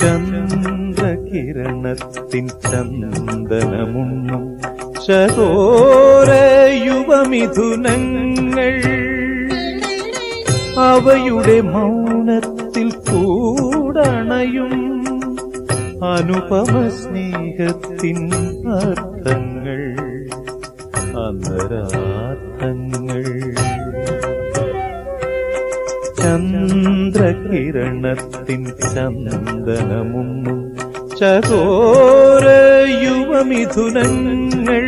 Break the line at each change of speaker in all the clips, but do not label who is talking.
ചന്ദ്രകിരണത്തിൻ ചന്ദനമുണ്ണും ശരോരയുവമിഥുനങ്ങൾ അവയുടെ മൗനത്തിൽ കൂടണയും അനുപമ സ്നേഹത്തിൻ അർത്ഥങ്ങൾ. അന്തരാർത്ഥങ്ങൾ. ചന്ദ്രകിരണത്തിൻ ചന്ദനമുണ്ണും ചകോര യുവമിഥുനങ്ങൾ.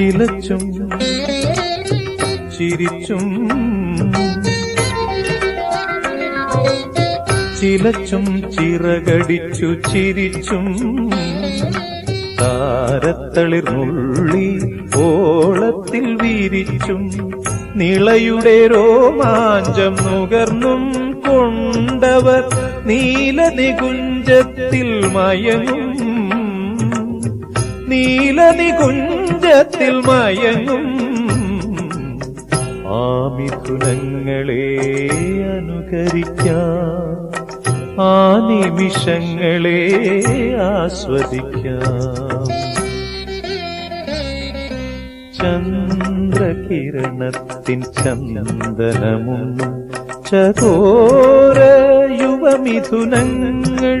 ചിലച്ചും ചിരിച്ചും ചിലച്ചും ചിറകടിച്ചു ചിരിച്ചും താരത്തളിർമുള്ളി ഓളത്തിൽ വീരിച്ചും നിളയുടെ രോമാഞ്ചം നുകർന്നും കൊണ്ടവർ നീലനികുഞ്ചത്തിൽ മയങ്ങും. നീലനികുഞ്ചത്തിൽ മയങ്ങും. ആ മിഥുനങ്ങളെ അനുകരിക്കാം. ആ നിമിഷങ്ങളെ ആസ്വദിക്കാം. ചന്ദ്രകിരണത്തിൻ ചന്ദനമുന്നും ചകോര യുവമിഥുനങ്ങൾ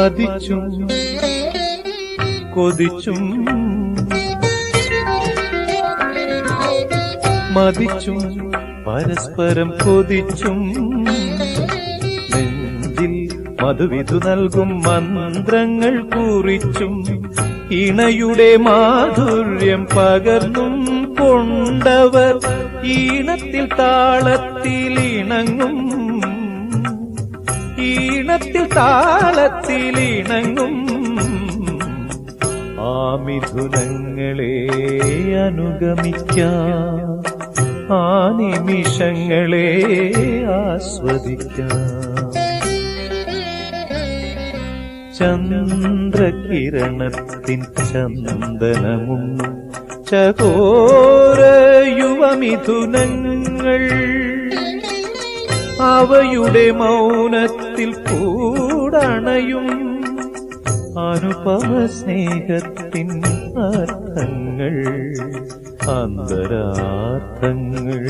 മതിച്ചും കൊതിച്ചും. മതിച്ചും. പരസ്പരം കൊതിച്ചും. നെഞ്ചിൽ മധുവിധു നൽകും മന്ത്രങ്ങൾ കുറിച്ചും. ഇണയുടെ മാധുര്യം പകർന്നും കൊണ്ടവർ ഈണത്തിൽ താളത്തിൽ ഇണങ്ങും ഈണത്തിൽ താളത്തിൽ ഇണങ്ങും ആ മിഥുനങ്ങളെ അനുഗമിക്കാം. ആ നിമിഷങ്ങളെ ആസ്വദിക്കാം. ചന്ദ്രകിരണത്തിൻ ചന്ദനമുണ്ണും ചകോര യുവമിഥുനങ്ങൾ അവയുടെ മൗനത്തിൽ കൂടണയും അനുപമ സ്നേഹത്തിൻ അർത്ഥങ്ങൾ അന്തരാർത്ഥങ്ങൾ.